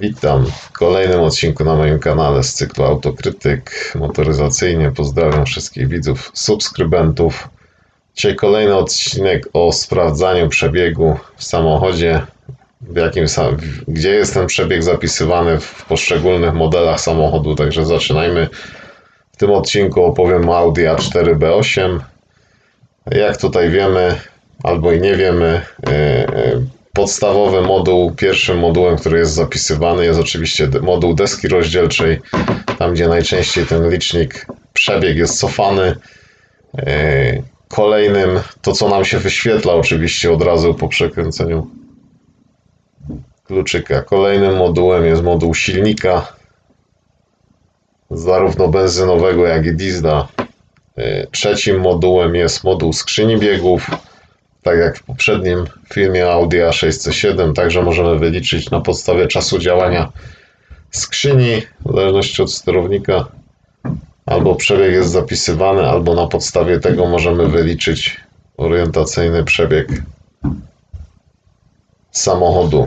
Witam w kolejnym odcinku na moim kanale z cyklu Autokrytyk motoryzacyjnie. Pozdrawiam wszystkich widzów, subskrybentów. Dzisiaj kolejny odcinek o sprawdzaniu przebiegu w samochodzie, w jakim, gdzie jest ten przebieg zapisywany w poszczególnych modelach samochodu. Także zaczynajmy. W tym odcinku opowiem o Audi A4 B8. Jak tutaj wiemy, albo i nie wiemy, e, e, podstawowy moduł, pierwszym modułem, który jest zapisywany, jest oczywiście moduł deski rozdzielczej, tam gdzie najczęściej ten licznik przebieg jest cofany. E, Kolejnym, to co nam się wyświetla oczywiście od razu po przekręceniu kluczyka. Kolejnym modułem jest moduł silnika, zarówno benzynowego, jak i diesla. E, Trzecim modułem jest moduł skrzyni biegów. Tak jak w poprzednim filmie Audi A6C7, także możemy wyliczyć na podstawie czasu działania skrzyni, w zależności od sterownika, albo przebieg jest zapisywany, albo na podstawie tego możemy wyliczyć orientacyjny przebieg samochodu.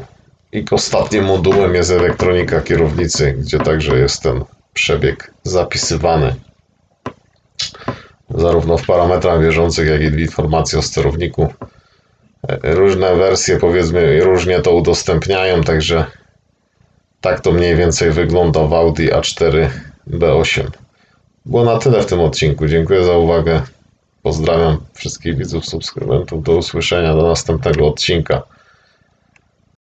I ostatnim modułem jest elektronika kierownicy, gdzie także jest ten przebieg zapisywany zarówno w parametrach bieżących, jak i w informacji o sterowniku. E, Różne wersje, powiedzmy, różnie to udostępniają, także tak to mniej więcej wygląda w Audi A4 B8. Było na tyle w tym odcinku. Dziękuję za uwagę. Pozdrawiam wszystkich widzów, subskrybentów. Do usłyszenia do następnego odcinka.